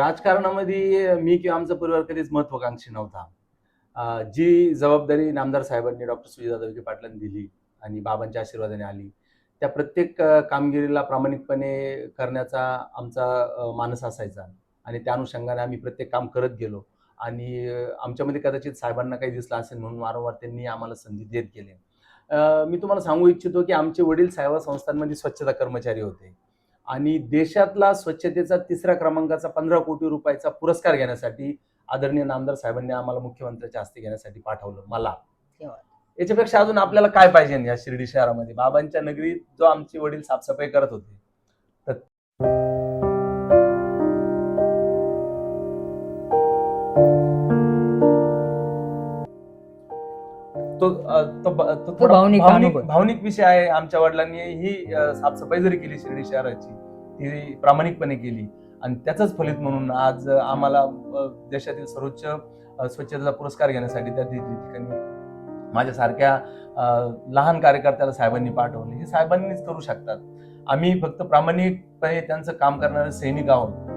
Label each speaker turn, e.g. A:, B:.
A: राजकारणामध्ये मी किंवा आमचा परिवार कधीच महत्वाकांक्षी नव्हता. जी जबाबदारी नामदार साहेबांनी डॉक्टर सुजितदादा विखे पाटलांनी दिली आणि बाबांच्या आशीर्वादाने आली त्या प्रत्येक कामगिरीला प्रामाणिकपणे करण्याचा आमचा मानस असायचा. आणि त्या अनुषंगाने आम्ही प्रत्येक काम करत गेलो. आणि आमच्यामध्ये कदाचित साहेबांना काही दिसलं असेल म्हणून वारंवार त्यांनी आम्हाला संधी देत गेले. मी तुम्हाला सांगू इच्छितो की आमचे वडील सेवा संस्थांमध्ये स्वच्छता कर्मचारी होते. आणि देशातला स्वच्छतेचा तिसऱ्या क्रमांकाचा पंधरा कोटी रुपयाचा पुरस्कार घेण्यासाठी आदरणीय नामदार साहेबांनी आम्हाला मुख्यमंत्र्याच्या हस्ते घेण्यासाठी पाठवलं मला. याच्यापेक्षा अजून आपल्याला काय पाहिजे या शिर्डी शहरामध्ये बाबांच्या नगरीत जो आमचे वडील साफसफाई करत होते तर तो तो तो थोडा
B: भावनिक
A: भावनिक. भावनिक विषय आहे आमच्या वडिलांनी. ही साफसफाई जरी केली शिर्डी शहराची ती प्रामाणिकपणे केली. आणि त्याचंच फलित म्हणून आज आम्हाला देशातील सर्वोच्च स्वच्छतेचा पुरस्कार घेण्यासाठी त्या ठिकाणी माझ्यासारख्या लहान कार्यकर्त्याला साहेबांनी पाठवले. हे साहेबांनीच करू शकतात. आम्ही फक्त प्रामाणिकपणे त्यांचं काम करणारे सैनिक आहोत.